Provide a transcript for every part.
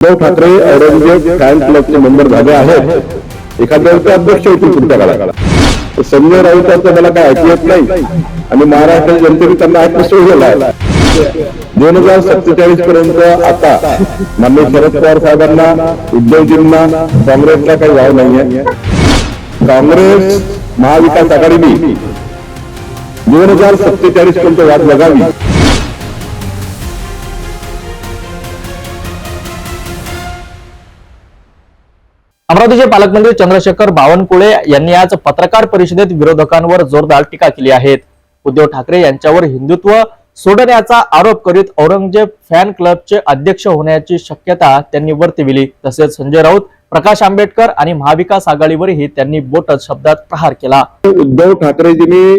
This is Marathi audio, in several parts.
उद्धव ठाकरे औरंगजेब फॅन क्लबचे मेंबर झाले आहेत. एखाद्या ते अध्यक्ष होतील पुढच्या काळात. संजय राऊतांचं मला काय ऐकू येत नाही? आणि महाराष्ट्र जनतेने त्यांना ऐकणं झाला आहे. दोन हजार सत्तेचाळीस पर्यंत आता माननीय शरद पवार साहेबांना उद्धवजींना काँग्रेसला काही वाव नाहीये. काँग्रेस महाविकास आघाडीने दोन हजार सत्तेचाळीस पर्यंत वाट बघावी. अमरावतीचे पालकमंत्री चंद्रशेखर बावनकुळे यांनी आज पत्रकार परिषदेत विरोधकांवर जोरदार टीका केली आहे. उद्धव ठाकरे यांच्यावर हिंदुत्व सोडण्याचा आरोप करीत औरंगजेब फॅन क्लबचे अध्यक्ष होण्याची शक्यता त्यांनी वर्तविली तसेच संजय राऊत प्रकाश आंबेडकर आणि महाविकास आघाडीवरही त्यांनी बोटच शब्दात प्रहार केला. उद्धव ठाकरेजींनी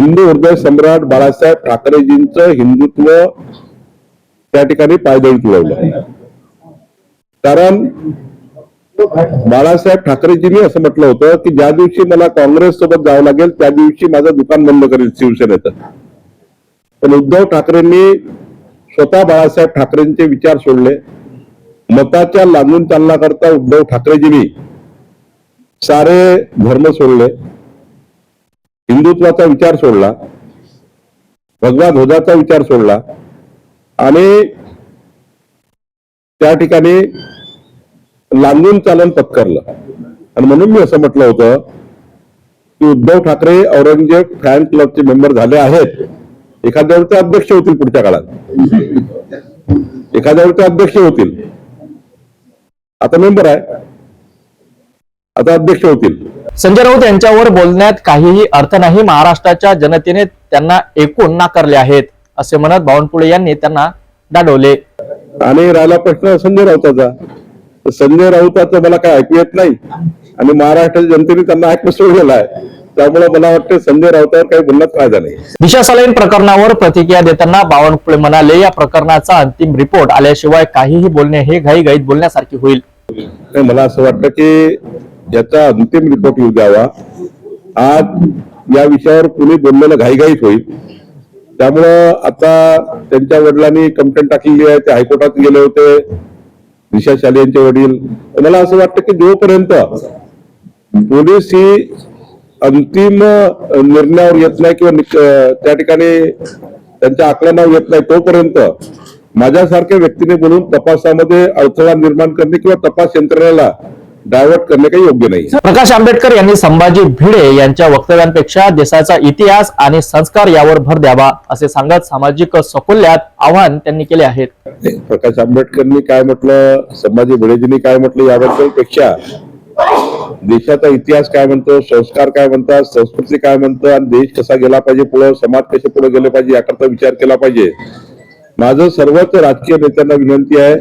हिंदू हृदय सम्राट बाळासाहेब ठाकरेजींचं हिंदुत्व त्या ठिकाणी पायदळी तुडवलं. कारण बाळासाहेब ठाकरेजींनी असं म्हटलं होतं की ज्या दिवशी मला काँग्रेस सोबत जावं लागेल त्या दिवशी माझं दुकान बंद करेल शिवसेनेचं. पण उद्धव ठाकरेंनी स्वतः बाळासाहेब ठाकरेंचे विचार सोडले. मताच्या लागून चालण्याकरता उद्धव ठाकरेजींनी सारे धर्म सोडले. हिंदुत्वाचा विचार सोडला. भगवा ध्वजाचा विचार सोडला. आणि त्या ठिकाणी लांबून चालन पत्करलं. आणि म्हणून मी असं म्हटलं होतं की उद्धव ठाकरे औरंगजेब फॅन क्लबचे मेंबर झाले आहेत. एखाद्या वेळी ते अध्यक्ष होतील पुढच्या काळात. एखाद्या वेळी ते अध्यक्ष होतील. आता मेंबर आहे. आता अध्यक्ष होतील. संजय राऊत यांच्यावर बोलण्यात काहीही अर्थ नाही. महाराष्ट्राच्या जनतेने त्यांना एकूण नाकारले आहेत असे म्हणत बावनकुळे यांनी त्यांना डाडवले. आणि राहिला प्रश्न संजय राऊताचा. तर संजय राऊताचं मला काय ऐकू येत नाही. आणि महाराष्ट्राच्या जनतेने त्यांना ऐकणं सोडलेलं आहे. त्यामुळे मला वाटतं संजय राऊतावर काही बोलण्यात फायदा नाही. दिशा सलाईन प्रकरणावर प्रतिक्रिया देताना बावनकुळे म्हणाले या प्रकरणाचा अंतिम रिपोर्ट आल्याशिवाय काहीही बोलणे हे घाईघाईत बोलण्यासारखे होईल. मला असं वाटतं की याचा अंतिम रिपोर्ट येऊ द्यावा. आज या विषयावर कुणी बोललेलं घाईघाईत होईल. त्यामुळं आता त्यांच्या वडिलांनी कंप्लेंट टाकलेली आहे ते हायकोर्टात गेले होते. दिशा शाले यांचे वडील. मला असं वाटतं की जोपर्यंत पोलीस ही अंतिम निर्णयावर येत नाही किंवा त्या ठिकाणी त्यांच्या आकलनावर येत नाही तोपर्यंत माझ्यासारख्या व्यक्तीने बोलून तपासामध्ये अडथळा निर्माण करणे किंवा तपास यंत्रणेला डायव्हर्ट करणे काही योग्य नाही. प्रकाश आंबेडकर यांनी संभाजी भिडे यांच्या वक्तव्यांपेक्षा देशाचा इतिहास आणि संस्कार यावर भर द्यावा असे सांगत सामाजिक सकोल्यात आवाहन त्यांनी केले आहेत. प्रकाश आंबेडकरनी काय म्हटलं संभाजी भिडेजींनी काय म्हटलं याबद्दलपेक्षा देशाचा इतिहास काय म्हणतो संस्कार काय म्हणतात संस्कृती काय म्हणतं आणि देश कसा गेला पाहिजे पुढे समाज कसे पुढे गेले पाहिजे याकरता विचार केला पाहिजे. माझं सर्वच राजकीय नेत्यांना विनंती आहे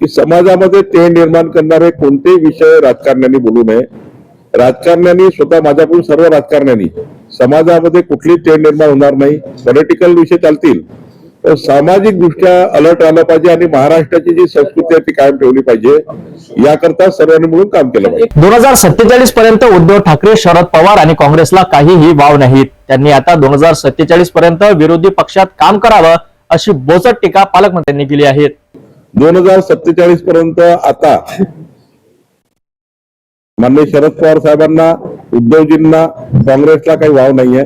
की समाजामध्ये ते निर्माण करणारे कोणतेही विषय राजकारण्यांनी बोलू नये. राजकारण्यांनी स्वतः माझ्याकडून सर्व राजकारण्यांनी समाजामध्ये कुठली तेढ निर्माण होणार नाही पॉलिटिकल विषय चालतील. तर सामाजिक दृष्ट्या अलर्ट आलं पाहिजे आणि महाराष्ट्राची जी संस्कृती आहे ती कायम ठेवली पाहिजे. याकरता सर्वांनी मिळून काम केलं पाहिजे. दोन हजार सत्तेचाळीस पर्यंत उद्धव ठाकरे शरद पवार आणि काँग्रेसला काहीही वाव नाहीत. त्यांनी आता दोन हजार सत्तेचाळीस पर्यंत विरोधी पक्षात काम करावं अशी बोचट टीका पालकमंत्र्यांनी केली आहे. दोन हजार सत्तेचाळीस पर्यंत आता माननीय शरद पवार साहेबांना उद्धवजींना काँग्रेसला काही वाव नाहीये.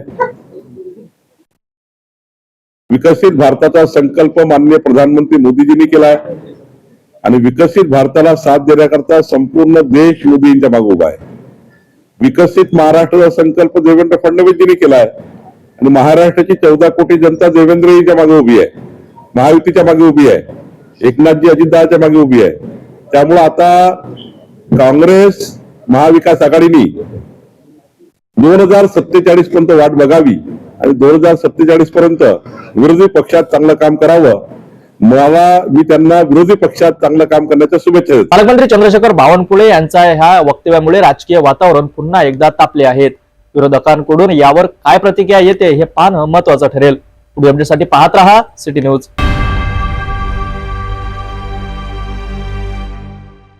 विकसित भारताचा संकल्प माननीय प्रधानमंत्री मोदीजींनी केलाय आणि विकसित भारताला साथ देण्याकरता संपूर्ण देश मोदींच्या मागे उभा आहे. विकसित महाराष्ट्राचा संकल्प देवेंद्र फडणवीसजींनी केलाय आणि महाराष्ट्राची चौदा कोटी जनता देवेंद्रजीच्या मागे उभी आहे. महायुतीच्या मागे उभी आहे. एकनाथजी अजितदाच्या मागे उभी आहे. त्यामुळे आता काँग्रेस महाविकास आघाडीने दोन हजार सत्तेचाळीस पर्यंत वाट बघावी आणि दोन हजार सत्तेचाळीस पर्यंत विरोधी पक्षात चांगलं काम करावं मला मी त्यांना विरोधी पक्षात चांगलं काम करण्याच्या शुभेच्छा देतो. पालकमंत्री चंद्रशेखर बावनकुळे यांच्या ह्या वक्तव्यामुळे राजकीय वातावरण पुन्हा एकदा तापले आहेत. विरोधकांकडून यावर काय प्रतिक्रिया येते हे पाहणं महत्वाचं ठरेल. पुढे अपडेटसाठी पाहत रहा सिटी न्यूज